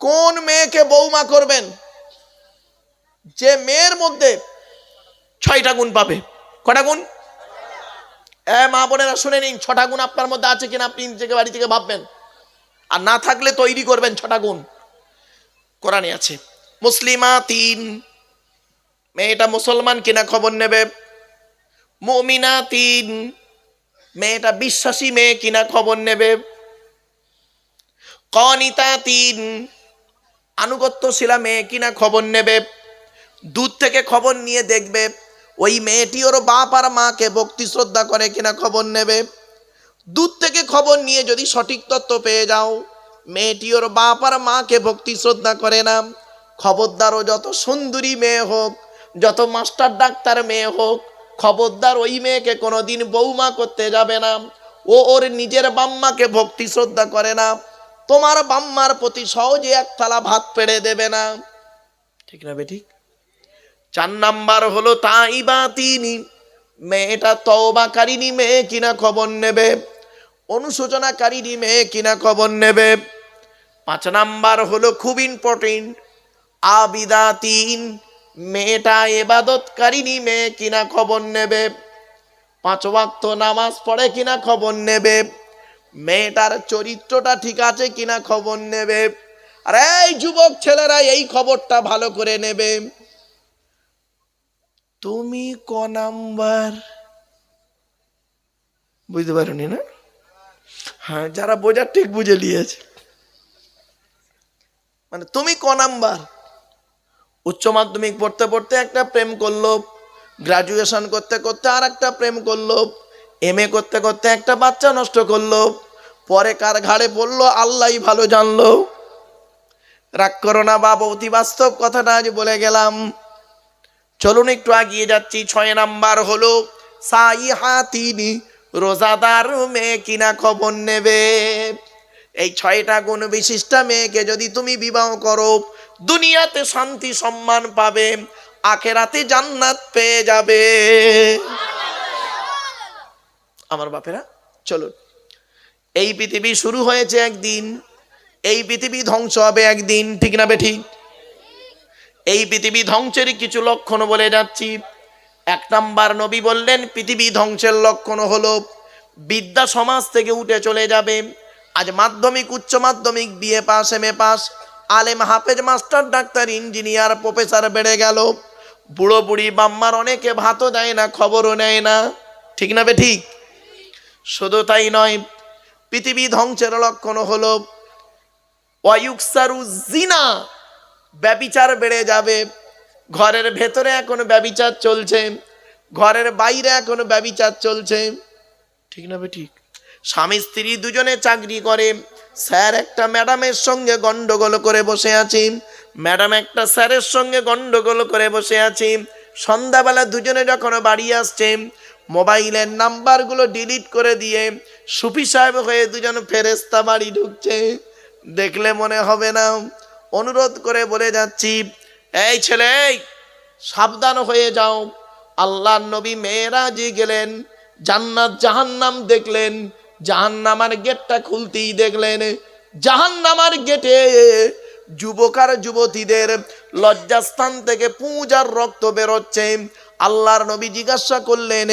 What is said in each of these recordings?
কোন মেয়েকে বৌমা করবেন? যে মেয়ের মধ্যে ছয়টা গুণ পাবে। কটা গুণ? এ মা বোনেরা, শুনে নিন, ছটা গুণ আপনার মধ্যে আছে কিনা আপনি নিজেকে, বাড়ি থেকে ভাববেন। আর না থাকলে তৈরি করবেন ছটা গুণ। কোরআনে আছে মুসলিমা তিন মেয়েটা মুসলমান কিনা খবর নেবে? মমিনা তিন মেয়েটা বিশ্বাসী মেয়ে কিনা খবর নেবে? কনিতা তিন আনুগত্যশীলা মেয়ে কিনা খবর নেবে? দূর থেকে খবর নিয়ে দেখবে, ওই মেয়েটি ওর বাপ আর মাকে ভক্তি শ্রদ্ধা করে কিনা খবর নেবে? দূর থেকে খবর নিয়ে যদি সঠিক তথ্য পেয়ে যাও, মেয়েটি ওর বাপ আর মাকে ভক্তি শ্রদ্ধা করে না। খবরদার ও যত সুন্দরী মেয়ে হোক, যত মাস্টার ডাক্তার মেয়ে হোক, খবরদার ওই মেয়েকে কোনোদিন বৌমা করতে যাবে না। ও ওর নিজের বাম্মাকে ভক্তি শ্রদ্ধা করে না। তোমার বাম্মার প্রতি সহজে এক থালা ভাত পেড়ে দেবে না। ঠিক না বেঠিক চার নাম্বার হলো তাই বা তিনি মেয়েটা তওবাকারিনী, মেয়ে কিনা খবর নেবে। অনুশোচনাকারিনী, মেয়ে কিনা খবর নেবে। পাঁচ নাম্বার হলো খুব ইম্পর্টেন্ট আবিদা তিন মেয়েটা এবাদতকারিনী, মেয়ে কিনা খবর নেবে। পাঁচ ওয়াক্ত নামাজ পড়ে কিনা খবর নেবে। মেয়েটার চরিত্রটা ঠিক আছে কিনা খবর নেবে? আর এই যুবক ছেলেরা এই খবরটা ভালো করে নেবে। তুমি ক নাম্বার? বুঝতে পারোনি না? হ্যাঁ যারা বোঝার ঠিক বুঝে নিয়েছে। মানে তুমি ক নাম্বার? উচ্চ মাধ্যমিক পড়তে পড়তে একটা প্রেম করল গ্রাজুয়েশন করতে করতে আর একটা প্রেম করল এম এ করতে করতে একটা বাচ্চা নষ্ট করল। পরে কার ঘাড়ে পড়ল, আল্লাহই ভালো জানলো। রাগ করো না বাবা, অতি বাস্তব কথাটা আজ বলে গেলাম। চলুন একটু আগিয়ে যাচ্ছি, ছয় নাম্বার হলো সাই হাতিনি রোজাদার মেয়ে কিনা খবর নেবে। এই ছয়টা গুণ বিশিষ্ট মেয়েকে যদি তুমি বিবাহ করো, দুনিয়াতে শান্তি সম্মান পাবে, আখেরাতে জান্নাত পেয়ে যাবে। আমার বাপেরা, চলুন। এই পৃথিবী শুরু হয়েছে একদিন। এই পৃথিবী ধ্বংস হবে একদিন, ঠিক না বে ঠিক এই পৃথিবী ধ্বংসের কিছু লক্ষণ বলে যাচ্ছি। এক নাম্বার, নবী বললেন, পৃথিবী ধ্বংসের লক্ষণ হলো, বিদ্যা সমাজ থেকে উঠে চলে যাবে। আজ মাধ্যমিক, উচ্চ Madhyamik, BA pass M A pass, আলেম, হাফেজ, মাস্টার, ডাক্তার, ইঞ্জিনিয়ার, প্রফেসর বেড়ে গেল। বুড়ো বুড়ি বাম্মার অনেকে ভাতও দেয় না, খবরও নেয় না, ঠিক না বে ঠিক শুধু তাই নয় পৃথিবী ধ্বংসের লক্ষণ হলো ওয়ুকসারু জিনা, ব্যবিচার বেড়ে যাবে। ঘরের ভেতরে এখন ব্যবিচার চলছে, ঘরের বাইরে এখন ব্যবিচার চলছে। ঠিক না ঠিক? স্বামী স্ত্রী দুজনে চাকরি করে, স্যার একটা ম্যাডামের সঙ্গে গন্ডগোল করে বসে আছি, ম্যাডাম একটা স্যারের সঙ্গে গন্ডগোল করে বসে আছি। সন্ধ্যাবেলা দুজনে যখন বাড়ি আসছে মোবাইলের নাম্বারগুলো ডিলিট করে দিয়ে সুফি সাহেব হয়ে দুজন ফেরেস্তা বাড়ি ঢুকছে। দেখলে মনে হবে না। অনুরোধ করে বলে যাচ্ছি, এই ছেলে, সাবধান হয়ে যাও। আল্লাহ নবী মেয়েরাজি গেলেন, জান্নাত জাহান্নাম দেখলেন জাহান্নামার গেটটা খুলতেই দেখলেন। জাহান্নামার গেটে যুবক আর যুবতীদের লজ্জাস্থান থেকে পূজার রক্ত বেরোচ্ছে। আল্লাহর নবী জিজ্ঞাসা করলেন,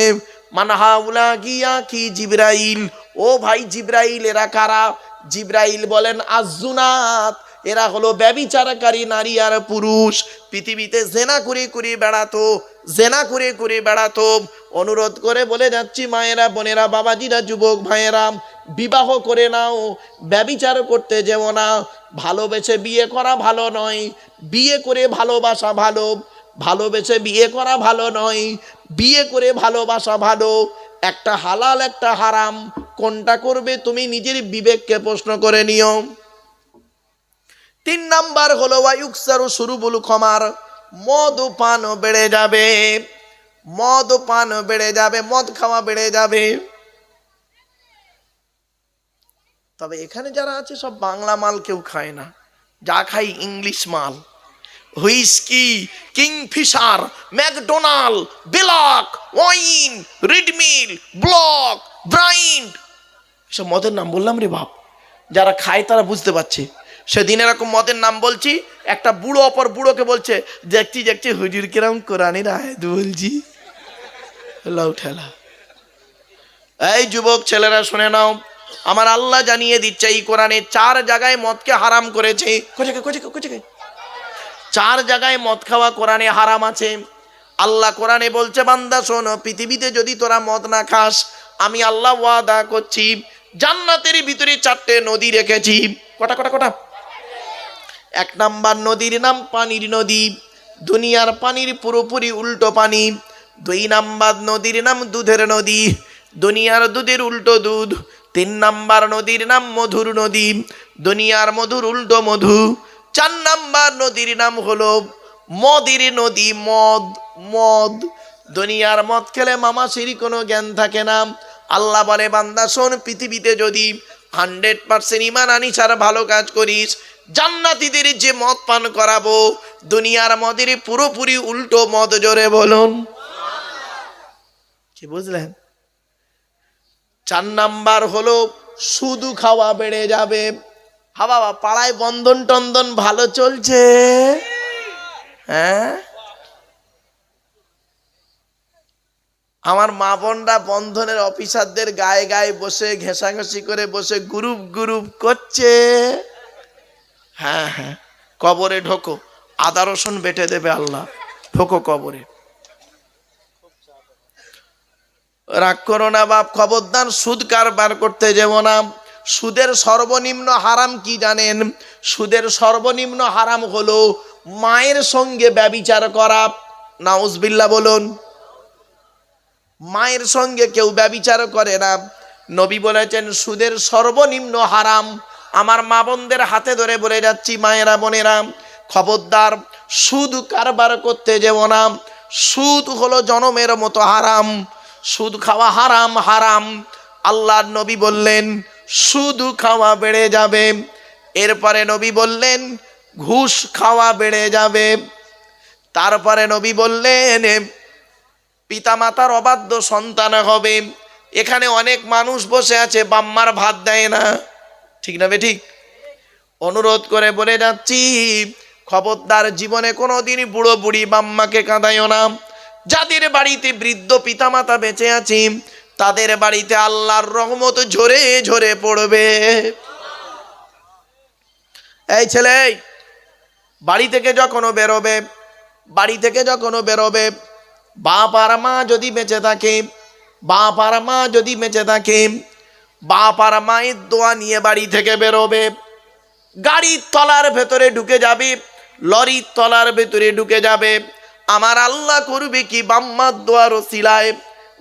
মানহাউলা গিয়া কি জিব্রাইল? ও ভাই জিব্রাইল, এরা কারা? জিব্রাইল বলেন আজুনাত এরা হলো ব্যবিচারকারী নারী আর পুরুষ। পৃথিবীতে জেনা করে করে বেড়াতো, জেনা করে করে বেড়াতো। অনুরোধ করে বলে যাচ্ছি, মায়েরা, বোনেরা, বাবাজিরা, যুবক ভাইয়েরা, বিবাহ করে নাও, ব্যবিচার করতে যেও না। ভালোবেসে বিয়ে করা ভালো নয়, বিয়ে করে ভালোবাসা ভালো। ভালোবেসে বিয়ে করা ভালো নয়। বিয়ে করে ভালোবাসা ভালো। একটা হালাল, একটা হারাম। কোনটা করবে তুমি নিজের বিবেককে প্রশ্ন করে নিও। তিন নাম্বার হলো ওয়ায়ুকসারু শুরু বলু ক্ষমার মদ পান বেড়ে যাবে। মদ ও পান বেড়ে যাবে, মদ খাওয়া বেড়ে যাবে। তবে এখানে যারা আছে, সব বাংলা মাল কেউ খায় না। যা খাই ইংলিশ মাল। Whisky, Kingfisher, McDonald, black, wine, রিডমিল, block, ব্রাইন্ড। এসব মদের নাম বললাম রে বাপ। যারা খায় তারা বুঝতে পারছে। সেদিন এরকম মদের নাম বলছি, একটা বুড়ো অপর বুড়োকে বলছে, দেখছি দেখছি, হুজুর কিরম কোরআনের আয়াত বলছি লাউ ঠেলা। এই যুবক ছেলেরা, শুনে নাও। আমার আল্লাহ জানিয়ে দিচ্ছে, এই কোরআনে চার জায়গায় মদকে হারাম করেছে। কোচেকে কোচেকে কোচেকে চার জায়গায় মদ খাওয়া কোরআনে হারাম আছে। আল্লাহ কোরআনে বলছে, বান্দা, শোন, পৃথিবীতে যদি তোরা মদ না খাস, আমি আল্লাহ ওয়াদা করছি, জান্নাতের ভিতরে চারটে নদী রেখেছি। কটা কটা কটা? এক নাম্বার নদীর নাম পানির নদী, দুনিয়ার পানির পুরোপুরি উল্টো পানি। দুই নাম্বার নদীর নাম দুধের নদী, দুনিয়ার দুধের উল্টো দুধ। তিন নাম্বার নদীর নাম মধুর নদী, দুনিয়ার মধুর উল্টো মধু। চার নাম্বার নদীর নাম হলো মদির নদী, মদ মদ। দুনিয়ার মদ খেলে মামাসির কোনো জ্ঞান থাকে না। আল্লাহ বলে, বান্দা, শোন, পৃথিবীতে যদি হান্ড্রেড পার্সেন্ট ইমান আনিস আর ভালো কাজ করিস, জান্নাতিদের যে মদ পান করাবো, দুনিয়ার মদের পুরোপুরি উল্টো মদ জোরে বলুন। কি বুঝলেন? চার নাম্বার হলো, শুধু খাওয়া বেড়ে যাবে। হা বাবা, পাড়ায় বন্ধন টন্দন ভালো চলছে। হ্যাঁ? আমার মা বোনরা বন্ধনের অফিসারদের গায়ে গায়ে বসে, ঘেঁষাঘেঁষি করে বসে গ্রুপ গ্রুপ করছে। হ্যাঁ হ্যাঁ। কবরে ঢোকো, আদা রসুন বেটে দেবে আল্লাহ। ঢোকো কবরে। রাগ করো না বাপ, খবরদার সুদ কারবার করতে যাব না। সুদের সর্বনিম্ন হারাম কি জানেন? সুদের সর্বনিম্ন হারাম হলো মায়ের সঙ্গে ব্যবিচার করা। নাউজবিল্লা বলুন। মায়ের সঙ্গে কেউ ব্যবিচার করে না। নবী বলেছেন, সুদের সর্বনিম্ন হারাম। আমার মা বোনদের হাতে ধরে বলে যাচ্ছি, মায়েরা, বোনেরা, খবরদার, সুদ কারবার করতে যেব না। সুদ হলো জনমের মতো হারাম। সুদ খাওয়া হারাম হারাম। আল্লাহর নবী বললেন সুদ খাওয়া বেড়ে যাবে। এরপরে নবী বললেন, ঘুষ খাওয়া বেড়ে যাবে। তারপরে নবী বললেন, পিতামাতার অবাধ্য সন্তান হবে। এখানে অনেক মানুষ বসে আছে, বাম্মার ভাত দেয় না। ঠিক না ঠিক? অনুরোধ করে বলে যাচ্ছি, খবরদার জীবনে কোনোদিন বুড়ো বুড়ি বাম্মাকে কাঁদাইও না। যাদের বাড়িতে বৃদ্ধ পিতামাতা বেঁচে আছি তাদের বাড়িতে আল্লাহর রহমত ঝরে ঝরে পড়বে। এই ছেলে, বাড়ি থেকে যখনও বেরোবে, বাড়ি থেকে যখনও বেরোবে, বাপ আর মা যদি বেঁচে থাকে, বাপ আর মা যদি বেঁচে থাকে, বাপ আর মায়ের দোয়া নিয়ে বাড়ি থেকে বেরোবে। গাড়ির তলার ভেতরে ঢুকে যাবে, লরির তলার ভেতরে ঢুকে যাবে। আমার আল্লাহ করবে কি? বাম্মার দোয়ার সিলায়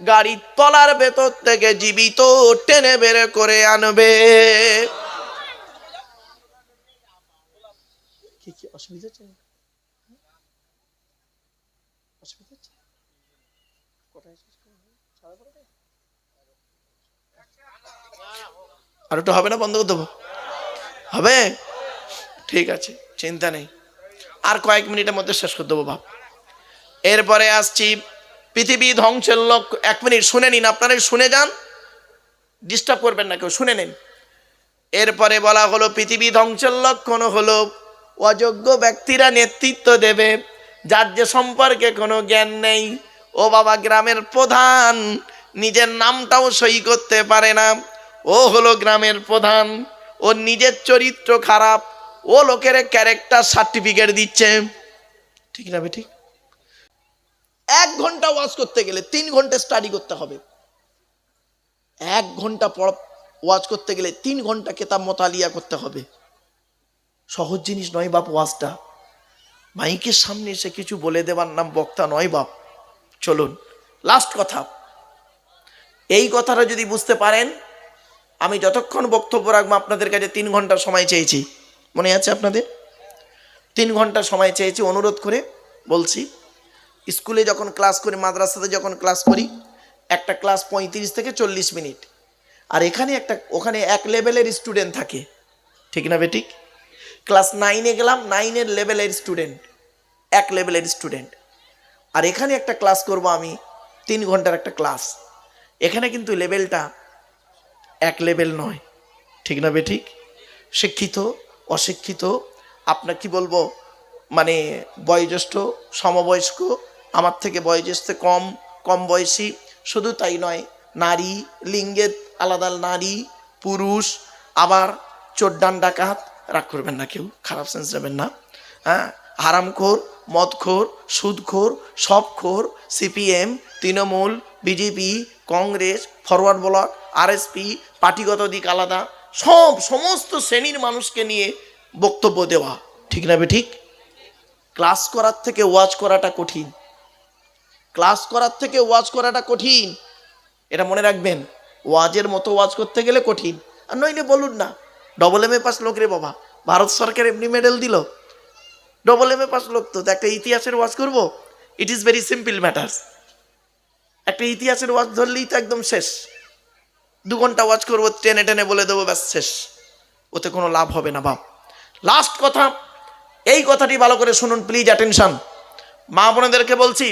গাড়ির তলার ভেতর থেকে জীবিত টেনে বের করে আনবে। অসুবিধা আর একটু হবে না বন্ধ করে দেবো? হবে? ঠিক আছে, চিন্তা নেই। আর কয়েক মিনিটের মধ্যে শেষ করে দেবো ভাব এরপরে আসছি পৃথিবী ধ্বংসের লোক, এক মিনিট শুনে নিন, আপনারা শুনে যান। ডিস্টার্ব করবেন না কেউ, শুনে নিন। এরপরে বলা হলো, পৃথিবী ধ্বংসের লক্ষণ হলো, অযোগ্য ব্যক্তিরা নেতৃত্ব দেবে, যার যে সম্পর্কে কোনো জ্ঞান নেই। ও বাবা, গ্রামের প্রধান, নিজের নামটাও সই করতে পারে না। ও হলো গ্রামের প্রধান, ও নিজের চরিত্র খারাপ, ও লোকের ক্যারেক্টার সার্টিফিকেট দিচ্ছে। ঠিক না ঠিক? এক ঘণ্টা ওয়াজ করতে গেলে তিন ঘণ্টা স্টাডি করতে হবে। এক ঘণ্টা ওয়াজ করতে গেলে তিন ঘণ্টা কেতাব মোতালিয়া করতে হবে। সহজ জিনিস নয় বাপ ওয়াজটা। মাইকের সামনে এসে কিছু বলে দেবার নাম বক্তা নয় বাপ। চলুন লাস্ট কথা। এই কথাটা যদি বুঝতে পারেন, আমি যতক্ষণ বক্তব্য রাখব আপনাদের কাছে তিন ঘণ্টা সময় চেয়েছি। মনে আছে আপনাদের? তিন ঘণ্টা সময় চেয়েছি, অনুরোধ করে বলছি। স্কুলে যখন ক্লাস করি, মাদ্রাসাতে যখন ক্লাস করি, একটা ক্লাস পঁয়ত্রিশ থেকে চল্লিশ মিনিট। আর এখানে একটা, ওখানে এক লেভেলের স্টুডেন্ট থাকে। ঠিক না বেঠিক? ক্লাস নাইনে গেলাম, নাইনের লেভেলের স্টুডেন্ট। এক লেভেলের স্টুডেন্ট। আর এখানে একটা ক্লাস করব আমি, তিন ঘণ্টার একটা ক্লাস। এখানে কিন্তু লেভেলটা এক লেভেল নয়। ঠিক না বেঠিক? শিক্ষিত, অশিক্ষিত, আপনার কি বলব মানে বয়োজ্যেষ্ঠ, সমবয়স্ক আমার থেকে বয়োজ্যেষ্ঠ কম কম বয়সী। শুধু তাই নয়, নারী, লিঙ্গের আলাদা নারী, পুরুষ, আবার চোদ্দান ডাকাত। রাগ করবেন না কেউ, খারাপ সেন্স নেবেন না। হ্যাঁ হারামখোর, মদখোর, সুদখোর, সবখোর, CPM, Trinamool, BJP, Congress, forward bloc, RSP, পার্টিগত দিক আলাদা। সব, সমস্ত শ্রেণির মানুষকে নিয়ে বক্তব্য দেওয়া। ঠিক না বে ঠিক? ক্লাস করার থেকে ওয়াজ করাটা কঠিন। ক্লাস করার থেকে ওয়াজ করাটা কঠিন। এটা মনে রাখবেন, ওয়াজের মতো ওয়াজ করতে গেলে কঠিন। আর নইলে বলুন না ডবল এম এ পাস লোক রে বাবা। ভারত সরকার এমনি মেডেল দিল। ডবল এম এ পাস লোক তো একটা ইতিহাসের ওয়াজ করব? It is very simple matters একটা ইতিহাসের ওয়াজ ধরলেই তো একদম শেষ। দু ঘণ্টা ওয়াজ করব, টেনে টেনে বলে দেবো, ব্যাস শেষ। ওতে কোনো লাভ হবে না বাপ। লাস্ট কথা, এই কথাটি ভালো করে শুনুন প্লিজ অ্যাটেনশন মা বোনেদেরকে বলছি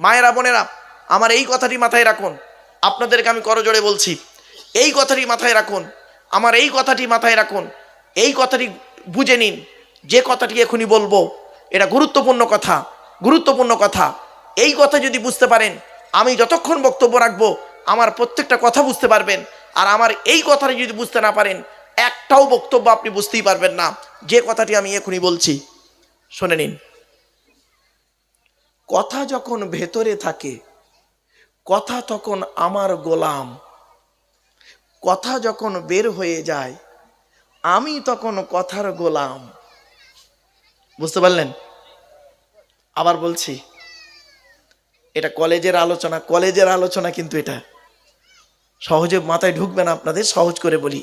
মায়েরা, বোনেরা, আমার এই কথাটি মাথায় রাখুন। আপনাদেরকে আমি করজোড়ে বলছি, এই কথাটি মাথায় রাখুন, আমার এই কথাটি মাথায় রাখুন, এই কথাটি বুঝে নিন, যে কথাটি এখনই বলব, এটা গুরুত্বপূর্ণ কথা গুরুত্বপূর্ণ কথা। এই কথা যদি বুঝতে পারেন, আমি যতক্ষণ বক্তব্য রাখব, আমার প্রত্যেকটা কথা বুঝতে পারবেন, আর আমার এই কথাটি যদি বুঝতে না পারেন, একটাও বক্তব্য আপনি বুঝতেই পারবেন না। যে কথাটি আমি এখনই বলছি, শুনে নিন। কথা যখন ভেতরে থাকে, কথা তখন আমার গোলাম। কথা যখন বের হয়ে যায়, আমি তখন কথার গোলাম। বুঝতে পারলেন? আবার বলছি, এটা কলেজের আলোচনা কলেজের আলোচনা কিন্তু এটা। সহজে মাথায় ঢুকবে না আপনাদের, সহজ করে বলি।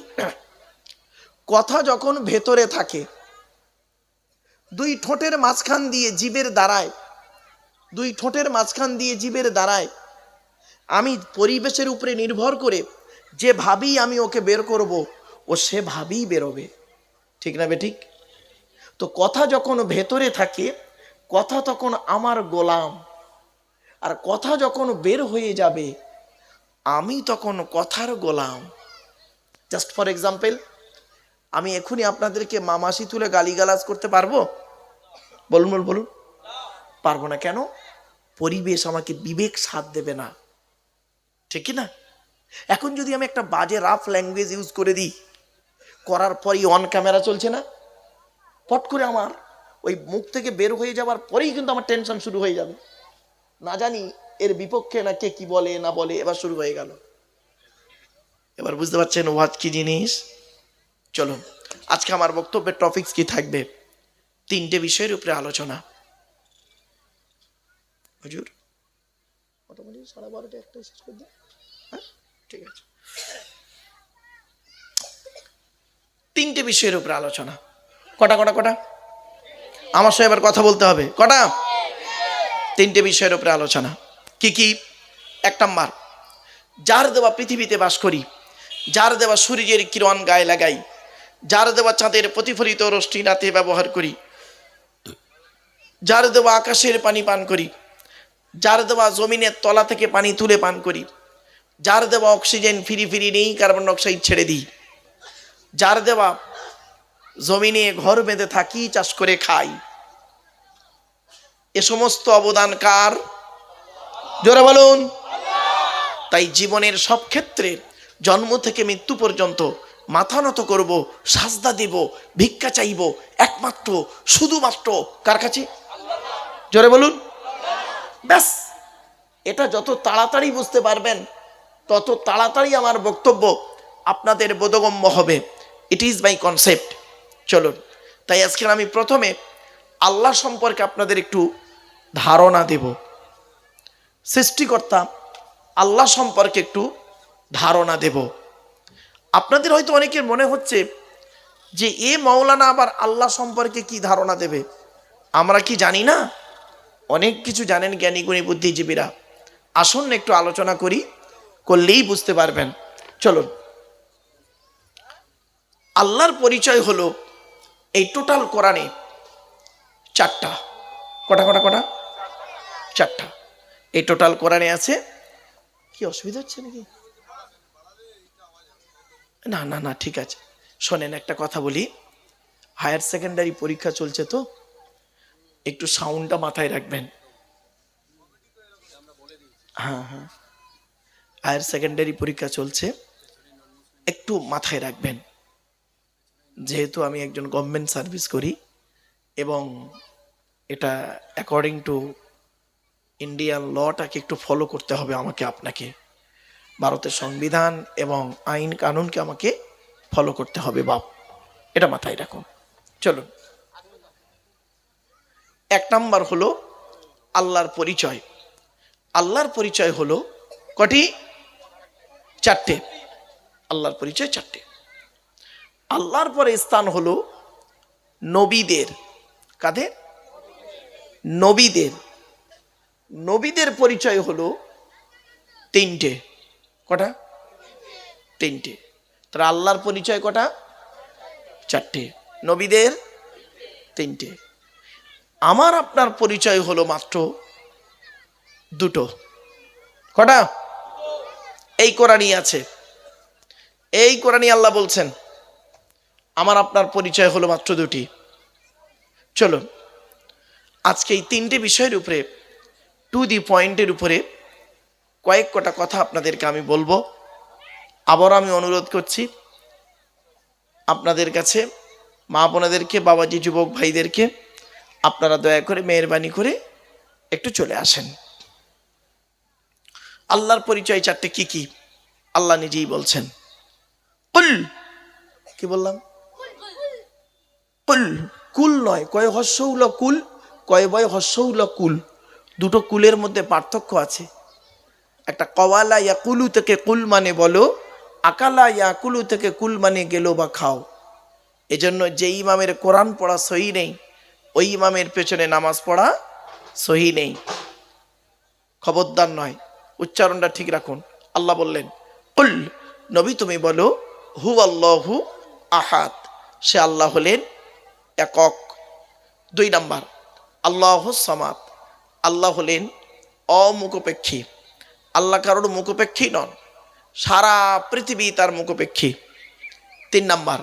কথা যখন ভেতরে থাকে, দুই ঠোঁটের মাঝখান দিয়ে জীবের দ্বারায় দুই ঠোঁটের মাঝখান দিয়ে জীবের দ্বারায়। আমি পরিবেশের উপরে নির্ভর করে যে ভাবি আমি ওকে বের করব, ও সে ভাবেই বেরোবে। ঠিক না বে ঠিক? তো কথা যখন ভেতরে থাকে, কথা তখন আমার গোলাম। আর কথা যখন বের হয়ে যাবে, আমি তখন কথার গোলাম। জাস্ট ফর এক্সাম্পল আমি এখনই আপনাদেরকে মামাসি তুলে গালিগালাজ করতে পারব? বলুন বলুন বলুন। পারব না কেন? পরিবেশ আমাকে বিবেক সাথ দেবে না। ঠিক না? এখন যদি আমি একটা বাজে রাফ ল্যাঙ্গুয়েজ ইউজ করে দিই, করার পরই অন ক্যামেরা চলছে না? পট করে আমার ওই মুখ থেকে বের হয়ে যাওয়ার পরেই কিন্তু আমার টেনশন শুরু হয়ে যাবে। না জানি এর বিপক্ষে না কে কি বলে, না বলে, এবার শুরু হয়ে গেল। এবার বুঝতে পারছেন ওয়াজ কি জিনিস? চলো আজকে আমার বক্তব্যের টপিকস কি থাকবে? তিনটে বিষয়ের উপরে আলোচনা। হুজুর? মোটামুটি সাড়ে বারোটা একটা শেষ করে দিই। হ্যাঁ? ঠিক আছে। তিনটে বিষয়ের উপরে আলোচনা। কটা কটা কটা? আমার সঙ্গে এবার কথা বলতে হবে। কটা? তিনটে বিষয়ের উপরে আলোচনা। কি কি? এক নাম্বার যার দেওয়া পৃথিবীতে বাস করি যার দেওয়া সূর্যের কিরণ গায়ে লাগাই যার দেওয়া চাঁদের প্রতিফলিত রশ্মি রাতে ব্যবহার করি যার দেওয়া আকাশের পানি পান করি যার দেওয়া জমিনের তলা থেকে পানি তুলে পান করি। যার দেওয়া অক্সিজেন ফিরি ফিরি নেই, কার্বন ডাইঅক্সাইড ছেড়ে দিই। যার দেওয়া জমিনে ঘর বেঁধে থাকি, চাষ করে খাই। এ সমস্ত অবদান কার? জোরে বলুন। তাই জীবনের সব ক্ষেত্রে জন্ম থেকে মৃত্যু পর্যন্ত মাথা নত করব, সাজদা দেব, ভিক্ষা চাইব, একমাত্র, শুধুমাত্র কার কাছে? জোরে বলুন। ব্যাস। এটা যত তাড়াতাড়ি বুঝতে পারবেন, তত তাড়াতাড়ি আমার বক্তব্য আপনাদের বোধগম্য হবে। ইট ইজ মাই কনসেপ্ট চলুন, তাই আজকে আমি প্রথমে আল্লাহ সম্পর্কে আপনাদের একটু ধারণা দেব। সৃষ্টিকর্তা আল্লাহ সম্পর্কে একটু ধারণা দেব। আপনাদের হয়তো অনেকের মনে হচ্ছে যে, এ মৌলানা আবার আল্লাহ সম্পর্কে কি ধারণা দেবে? আমরা কি জানি না? অনেক কিছু জানেন জ্ঞানী গুণী বুদ্ধিজীবীরা। আসুন একটু আলোচনা করি, করলেই বুঝতে পারবেন। চলুন। আল্লাহর পরিচয় হলো এই টোটাল কোরআনে চারটা। কটা কটা কটা? চারটা। এই টোটাল কোরআনে আছে, কি অসুবিধা হচ্ছে নাকি? না না না, ঠিক আছে। শোনেন, একটা কথা বলি। হায়ার সেকেন্ডারি পরীক্ষা চলছে তো। একটু সাউন্ডটা মাথায় রাখবেন। হ্যাঁ হ্যাঁ। হায়ার সেকেন্ডারি পরীক্ষা চলছে। একটু মাথায় রাখবেন। যেহেতু আমি একজন গভর্নমেন্ট সার্ভিস করি এবং এটা অ্যাকর্ডিং টু ইন্ডিয়ান লটাকে একটু ফলো করতে হবে আমাকে, আপনাকে। ভারতের সংবিধান এবং আইন কানুনকে আমাকে ফলো করতে হবে, বাপ। এটা মাথায় রাখুন। চলুন। এক নাম্বার হলো আল্লাহর পরিচয়। আল্লাহর পরিচয় হলো কটি? চারটে। আল্লাহর পরিচয় চারটে। আল্লাহর পরে স্থান হলো নবীদের। কাদের? নবীদের। নবীদের পরিচয় হলো তিনটে। কটা? তিনটে। তারা আল্লাহর পরিচয় কটা? চারটে। নবীদের তিনটে। আমার আপনার পরিচয় হলো মাত্র দুটো। কটা? এই কোরআনই আছে। এই কোরআনই আল্লাহ বলছেন, আমার আপনার পরিচয় হলো মাত্র দুটি। চলুন, আজকে এই তিনটে বিষয়ের উপরে, টু দি পয়েন্টের উপরে কয়েক কটা কথা আপনাদেরকে আমি বলব। আবারও আমি অনুরোধ করছি, আপনাদের কাছে মা বোনাদেরকে, বাবাজি, যুবক ভাইদেরকে আপনারা দয়া করে মেহরবানি করে একটু চলে আসেন। আল্লাহর পরিচয় চারটে কি কি? আল্লাহ নিজেই বলছেন। কুল। কি বললাম? কুল। কুল নয়, কয় হস্যউল কুল, কয় বয় হস্যউল কুল। দুটো কুলের মধ্যে পার্থক্য আছে। একটা কওয়ালা ইয়াকুলু থেকে কুল মানে বলো, আকালা ইয়াকুলু থেকে কুল মানে গেল বা খাও। এজন্য যে ইমামের কোরআন পড়া সহি নেই ওই ইমামের পেছনে নামাজ পড়া সহি নেই। খবরদার নয়। উচ্চারণটা ঠিক রাখুন। আল্লাহ বললেন, কুল, নবী তুমি বলো হু আল্লাহু আহাদ। সে আল্লাহ হলেন একক। দুই নাম্বার, আল্লাহ সামাদ। আল্লাহ হলেন অমুখপেক্ষী। আল্লাহ কারোর মুখপেক্ষী নন, সারা পৃথিবী তার মুখপেক্ষী। তিন নাম্বার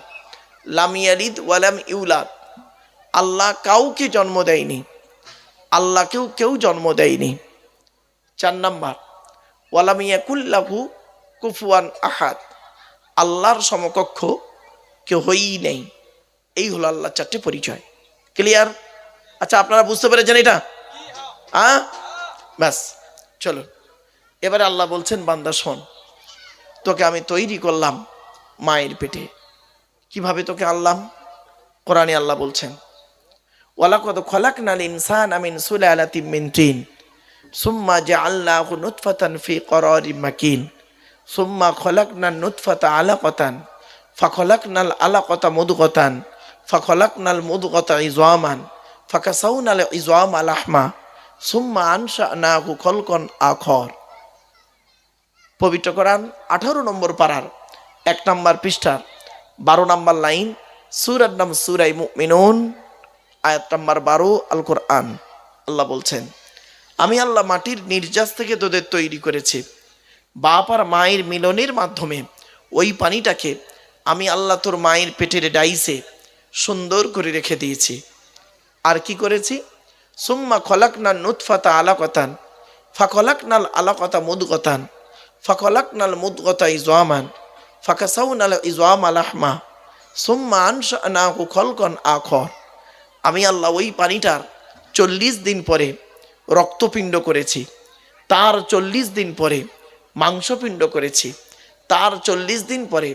লামিয়ালিদ ওয়ালাম ইউলাদ। আল্লাহ কাউকে জন্ম দেয়নি। আল্লাহকেও কেউ জন্ম দেয়নি। চার নাম্বার ওয়ালামিয়াকুল্লাহু কুফুয়ান আহাদ। আল্লাহর সমকক্ষ কেউ হই নেই। এই হলো আল্লাহ চারটে পরিচয়। ক্লিয়ার আচ্ছা আপনারা বুঝতে পেরেছেন এটা? হ্যাঁ ব্যাস চলো এবারে আল্লাহ বলছেন, বান্দা, শোন, তোকে আমি তৈরি করলাম মায়ের পেটে। কীভাবে তোকে আল্লাম কোরআনে আল্লাহ বলছেন ওয়ালাকদ খলাকনাল ইনসান আমিন সুলালাতিম মিন তিন। সুম্মা জাআলনাহু নুতফাতান ফি করারিম মাকিন। সুম্মা খলাকনান নুতফাতা আলাকাতান। ফাখলাকনাল আলাকাতা মুদগাতান। ফাখলাকনাল মুদগাতা ইজওয়ামান ফাকাসাউনাল ইজওয়ামা লাহমা সুম্মা আনশানাহু খলকন আখর। পবিত্র কোরআন আঠারো নম্বর পাড়ার এক নম্বর পৃষ্ঠার, বারো নম্বর লাইন, সুরার নাম সুরাই মিনুন আয়াত নম্বর বারো আল কোরআন আল্লাহ বলছেন, আমি আল্লাহ মাটির নির্যাস থেকে তোদের তৈরি করেছি। বাপ আর মায়ের মিলনের মাধ্যমে ওই পানিটাকে আমি আল্লাহ তোর মায়ের পেটের ডাইসে সুন্দর করে রেখে দিয়েছি। আর কি করেছি? সুম্মা খলাকনা নুৎফাতা আলাকতান, ফাখলাকনাল আলাকতা মুদগতান, ফাখলাকনাল মুদগতা ইজওয়ামান, ফাকাসাউনাল ইজওয়াম আলাহমা সুম্মা আনশানাহু খলকন আখর। আমি আল্লাহ ওই পানিটার চল্লিশ দিন পরে রক্তপিণ্ড করেছি। তার চল্লিশ দিন পরে মাংসপিণ্ড করেছি। তার চল্লিশ দিন পরে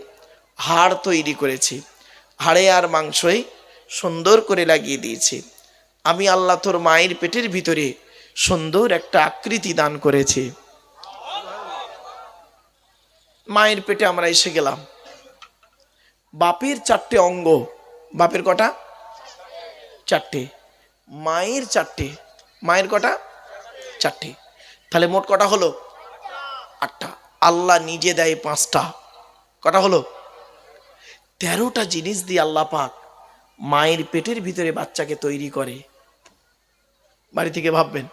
হাড় তৈরি করেছি। হাড়ে আর মাংসই সুন্দর করে লাগিয়ে দিয়েছি। আমি আল্লাহ তোর মায়ের পেটের ভিতরে সুন্দর একটা আকৃতি দান করেছি। মায়ের পেটে আমরা এসে গেলাম। বাপের চারটে অঙ্গ। বাপের কটা? চারটে। মায়ের চারটে। মায়ের কটা? চারটে। তাহলে মোট কটা হলো? আটটা। আল্লাহ নিজে দেয় পাঁচটা। কটা হলো? তেরোটা জিনিস দিয়ে আল্লাহ পাক মায়ের পেটের ভিতরে বাচ্চাকে তৈরি করে। বাড়ি থেকে ভাববেন।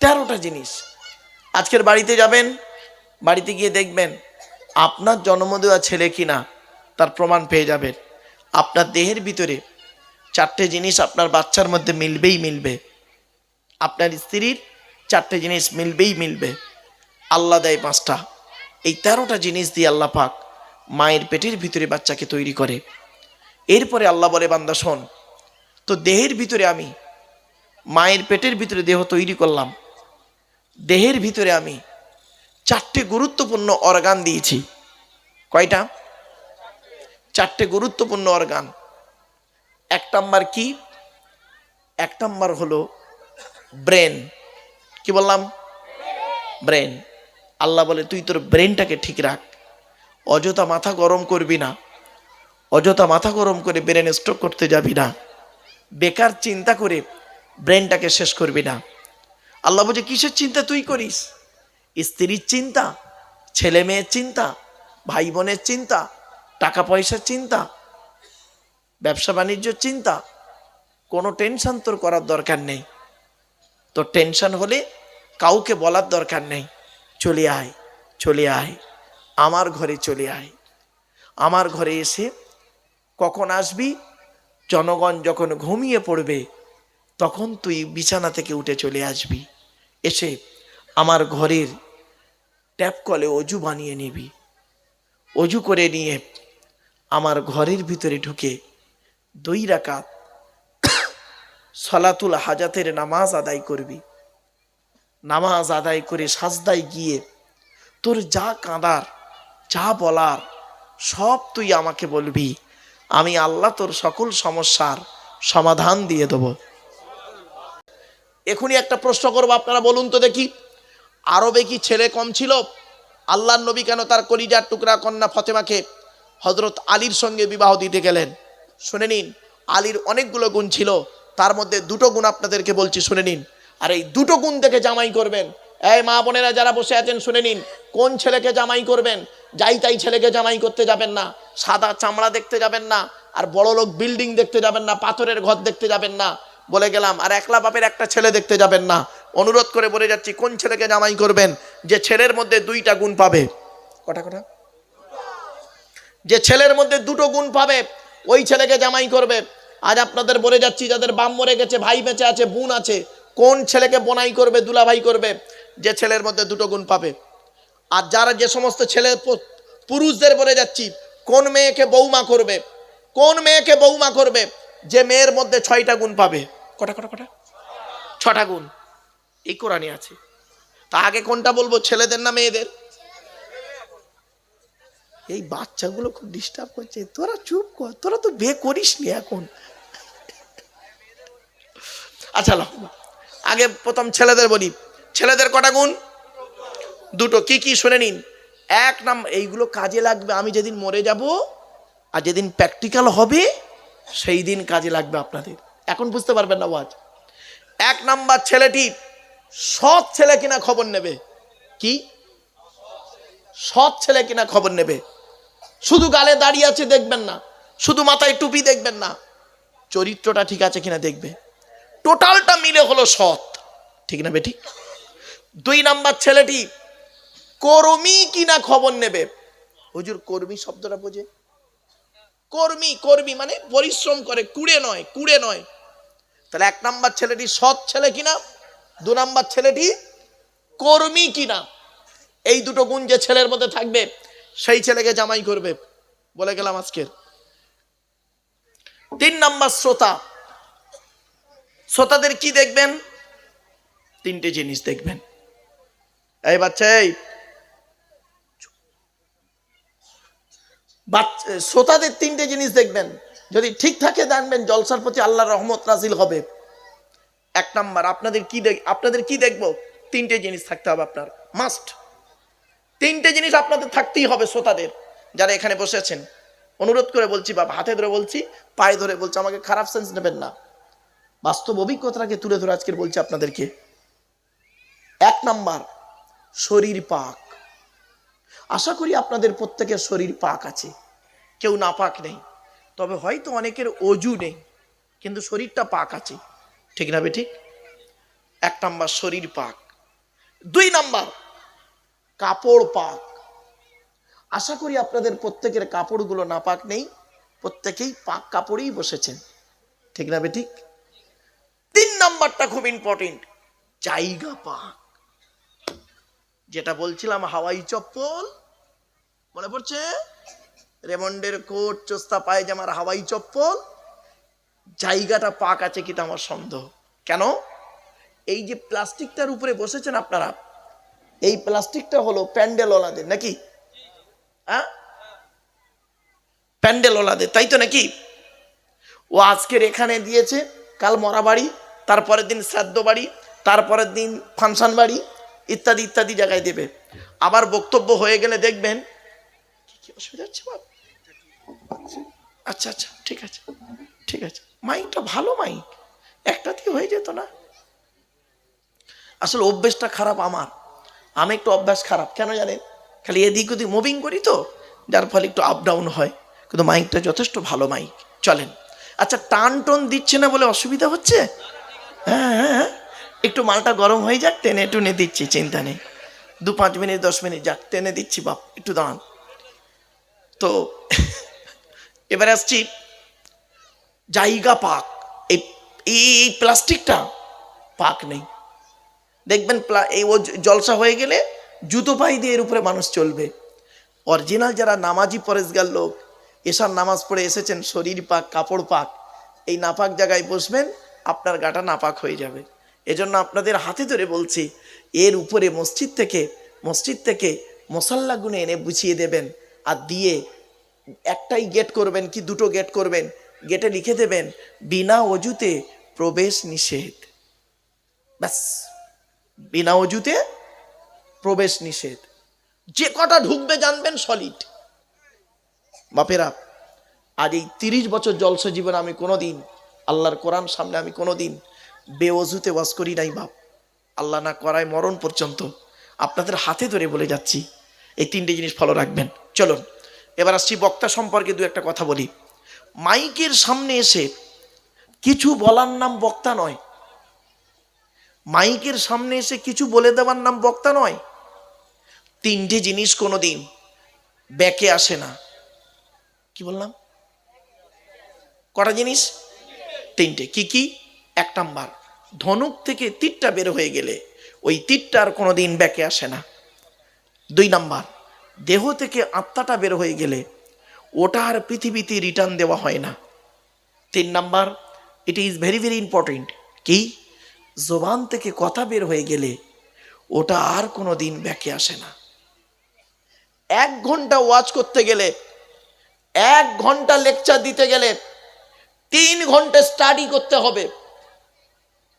তেরোটা জিনিস। আজকের বাড়িতে যাবেন, বাড়িতে গিয়ে দেখবেন আপনার জন্ম দেওয়া ছেলে কিনা তার প্রমাণ পেয়ে যাবেন। আপনার দেহের ভিতরে চারটে জিনিস আপনার বাচ্চার মধ্যে মিলবেই মিলবে। আপনার স্ত্রীর চারটে জিনিস মিলবেই মিলবে। আল্লাহ দেয় পাঁচটা। এই তেরোটা জিনিস দিয়ে আল্লাহ পাক মায়ের পেটের ভিতরে বাচ্চাকে তৈরি করে। এরপরে আল্লাহ বলে, বান্দা, শোন, তো দেহের ভিতরে আমি মায়ের পেটের ভিতরে দেহ তৈরি করলাম। দেহের ভিতরে আমি চারটে গুরুত্বপূর্ণ অর্গান দিয়েছি। কয়টা? চারটে গুরুত্বপূর্ণ অর্গান। এক নাম্বার কি? এক নাম্বার হলো ব্রেন কি বললাম? ব্রেন আল্লাহ বলে, তুই তোর ব্রেনটাকে ঠিক রাখ। অযথা মাথা গরম করবি না। অযথা মাথা গরম করে ব্রেন স্ট্রোক করতে যাবি না। বেকার চিন্তা করে ব্রেনটাকে শেষ করবি না। আল্লাহ বলছে, কিসের চিন্তা তুই করিস? স্ত্রীর চিন্তা ছেলে মেয়ের চিন্তা, ভাই বোনের চিন্তা, টাকা পয়সার চিন্তা ব্যবসা বাণিজ্যর চিন্তা, কোনো টেনশন তোর করার দরকার নেই। তোর টেনশন হলে কাউকে বলার দরকার নেই। চলে আয় চলে আয়, আমার ঘরে চলে আয়। আমার ঘরে এসে কখন আসবি? জনগণ যখন ঘুমিয়ে পড়বে, তখন তুই বিছানা থেকে উঠে চলে আসবি। এসে আমার ঘরের ট্যাপ কলে অজু বানিয়ে নিবি। অজু করে নিয়ে আমার ঘরের ভিতরে ঢুকে দুই রাকাত সলাতুল হাজাতের নামাজ আদায় করবি। নামাজ আদায় করে সাজদায় গিয়ে তোর যা কাঁদার, যা বলার, সব তুই আমাকে বলবি। আমি আল্লাহ তোর সকল সমস্যার সমাধান দিয়ে দেব। এখনই একটা প্রশ্ন করব, আপনারা বলুন তো দেখি, আরবে কি ছেলে কম ছিল? আল্লাহ নবী কেন তার কলিজার টুকরা কন্যা ফতেমাকে হজরত আলীর সঙ্গে বিবাহ দিতে গেলেন? শুনে নিন, আলীর অনেকগুলো গুণ ছিল, তার মধ্যে দুটো গুণ আপনাদেরকে বলছি, শুনে নিন। আর এই দুটো গুণ দেখে জামাই করবেন। এই মা বোনেরা যারা বসে আছেন, শুনে নিন, কোন ছেলেকে জামাই করবেন? যাই তাই ছেলেকে জামাই করতে যাবেন না, সাদা চামড়া দেখতে যাবেন না, আর বড় লোক বিল্ডিং দেখতে যাবেন না, পাথরের ঘর দেখতে যাবেন না। বলে গেলাম, আর একলা বাপের একটা ছেলে দেখতে যাবেন না। অনুরোধ করে বলে যাচ্ছি, কোন ছেলেকে জামাই করবেন? যে ছেলের মধ্যে দুইটা গুণ পাবে। কটা কটা? যে ছেলের মধ্যে দুটো গুণ পাবে ওই ছেলেকে জামাই করবে। আজ আপনাদের বলে যাচ্ছি, যাদের বাম মরে গেছে, ভাই বেঁচে আছে, বোন আছে, কোন ছেলেকে বোনাই করবে, দুলাভাই করবে, যে ছেলের মধ্যে দুটো গুণ পাবে। আর যারা যে সমস্ত ছেলে পুরুষদের বলে যাচ্ছি, কোন মেয়েকে বৌমা করবে, কোন মেয়েকে বৌমা করবে, যে মেয়ের মধ্যে ছয়টা গুণ পাবে। কটা কটা কটা? ছটা গুণ। এই কোরআনে আছে। তা আগে কোনটা বলব? ছেলেদের না মেয়েদের? এই বাচ্চাগুলো খুব ডিস্টার্ব করছে। তোরা চুপ কর, তোরা তো বিয়ে করিস নি এখন। আচ্ছা আগে প্রথম ছেলেদের বলি। ছেলেদের কটা গুণ? দুটো। কি কি? শুনে নিন। এক নাম, এইগুলো কাজে লাগবে, আমি যেদিন মরে যাব আর যেদিন প্র্যাকটিক্যাল হবে, সেই দিন কাজে লাগবে আপনাদের। এখন বুঝতে পারবেন না, ওয়াজ। এক নাম্বার ছেলেটি, সৎ ছেলে কিনা খবর নেবে। কি? সৎ ছেলে কিনা খবর নেবে? শুধু গালে দাঁড়িয়ে আছে দেখবেন না, শুধু মাথায় টুপি দেখবেন না। চরিত্রটা ঠিক আছে কিনা দেখবে? টোটালটা মিলে হলো সৎ। ঠিক না বেটি? দুই নাম্বার ছেলেটি কর্মী কিনা খবর নেবে? হুজুর, কর্মী শব্দটা বোঝে। কর্মী কর্মী মানে পরিশ্রম করে, কুড়ে নয় কুড়ে নয়। তাহলে এক নাম্বার ছেলেটি সৎ ছেলে কিনা? দু নাম্বার ছেলেটি কর্মী কিনা? এই দুটো গুণ যে ছেলের মধ্যে থাকবে, সেই ছেলেকে জামাই করবে। বলে গেলাম আজকের। তিন নাম্বার শ্রোতা। শ্রোতাদের কি দেখবেন? তিনটে জিনিস দেখবেন। এই বাচ্চা, এই। শ্রোতাদের তিনটে জিনিস দেখবেন। যদি ঠিক থাকে জানবেন জলসার প্রতি আল্লাহর রহমত নাজিল হবে। এক নাম্বার, আপনাদের কি দেখ, আপনাদের কি দেখব? তিনটে জিনিস থাকতে হবে আপনার। মাস্ট তিনটে জিনিস আপনাদের থাকতেই হবে শ্রোতাদের যারা এখানে বসে আছেন অনুরোধ করে বলছি, বা হাতে ধরে বলছি, পায়ে ধরে বলছি, আমাকে খারাপ সেন্স নেবেন না। বাস্তব অভিজ্ঞতাকে তুলে ধরে আজকের বলছি আপনাদেরকে। এক নাম্বার, শরীর পাক। আশা করি আপনাদের প্রত্যেকের শরীর পাক আছে। কেউ না পাক নেই। তবে হয়তো অনেকের অজু নেই, কিন্তু শরীরটা পাক আছে। ঠিক না ঠিক এক নাম্বার, শরীর পাক। দুই নাম্বার কাপড় পাক। আশা করি আপনাদের প্রত্যেকের কাপড়গুলো না পাক নেই, প্রত্যেকেই পাক কাপড়েই বসেছেন। ঠিক না বেঠিক? তিন নাম্বারটা খুব ইম্পর্টেন্ট জায়গা পাক। যেটা বলছিলাম, হাওয়াই চপ্পল, মনে পড়ছে? রেমন্ডের কোট, চোস্তা, পায়জামার হাওয়াই চপ্পল। জায়গাটা পাক আছে কিনা আমার সন্দেহ। কেন? এই যে প্লাস্টিকটার উপরে বসেছেন আপনারা এই প্লাস্টিকটা হলো প্যান্ডেলওয়ালাদের, নাকি? হ্যাঁ? প্যান্ডেলওয়ালাদের, তাই তো নাকি? ও আজকের এখানে দিয়েছে, কাল মরা বাড়ি তারপরের দিন শ্রাদ্ধ বাড়ি, তারপরের দিন ফাংশন বাড়ি, ইত্যাদি ইত্যাদি জায়গায় দেবে। আবার বক্তব্য হয়ে গেলে দেখবেন, কি অসুবিধা হচ্ছে বাপ? আচ্ছা আচ্ছা ঠিক আছে ঠিক আছে। মাইকটা ভালো মাইক একটাতেই হয়ে যেত না। আসলে অভ্যেসটা খারাপ আমার। আমি একটু অভ্যাস খারাপ, কেন জানেন? খালি এদিক ওদিক মুভিং করি তো, যার ফলে একটু আপ ডাউন হয়। কিন্তু মাইকটা যথেষ্ট ভালো মাইক চলেন। আচ্ছা টান টন দিচ্ছে না বলে অসুবিধা হচ্ছে? হ্যাঁ হ্যাঁ হ্যাঁ। একটু মালটা গরম হয়ে যাক, টেনে টুনে দিচ্ছি, চিন্তা নেই। দু পাঁচ মিনিট, দশ মিনিট যাক, টেনে দিচ্ছি, বাপ, একটু দাঁড়ান। তো, এবারে আসছি জায়গা পাক। এই এই প্লাস্টিকটা পাক নেই। দেখবেন এই ও জলসা হয়ে গেলে জুতো পাই দিয়ে এর উপরে মানুষ চলবে। অরিজিনাল যারা নামাজি পরেশগার লোক এসার নামাজ পড়ে এসেছেন, শরীর পাক, কাপড় পাক, এই নাপাক জায়গায় বসবেন, আপনার গাটা নাপাক হয়ে যাবে। এজন্য আপনাদের হাতে ধরে বলছি, এর উপরে মসজিদ থেকে মসজিদ থেকে মশাল্লা গুনে এনে বুঝিয়ে দেবেন আর দিয়ে একটাই গেট করবেন কি দুটো গেট করবেন? গেটে লিখে দেবেন, বিনা অজুতে প্রবেশ নিষেধ। ব্যাস। বিনা অজুতে প্রবেশ নিষেধ। যে কটা ঢুকবে জানবেন সলিড বাপেরা, আজ এই তিরিশ বছর জলসা জীবন আমি কোনোদিন, আল্লাহর কোরআন সামনে আমি কোনো কোনোদিন বেওজুতে ওয়াজ করি নাই বাপ। আল্লাহ না করায় মরণ পর্যন্ত আপনাদের হাতে ধরে বলে যাচ্ছি। এই তিনটে জিনিস ফলো রাখবেন। চলুন, এবার আসছি বক্তা সম্পর্কে দু একটা কথা বলি। মাইকের সামনে এসে কিছু বলার নাম বক্তা নয় মাইকের সামনে এসে কিছু বলে দেওয়ার নাম বক্তা নয়। তিনটে জিনিস কোনো দিন ব্যাকে আসে না। কি বললাম? কটা জিনিস? তিনটে। কি কি? এক নাম্বার, ধনুক থেকে তীরটা বের হয়ে গেলে ওই তীরটা আর কোনো দিন ব্যাকে আসে না। দুই নাম্বার, দেহ থেকে আত্মাটা বের হয়ে গেলে ওটা আর পৃথিবীতে রিটার্ন দেওয়া হয় না। তিন number it is very very important কি? জবান থেকে কথা বের হয়ে গেলে ওটা আর কোনো দিন ব্যাকে আসে না। এক ঘণ্টা ওয়াচ করতে গেলে, এক ঘণ্টা লেকচার দিতে গেলে, তিন ঘণ্টা স্টাডি করতে হবে।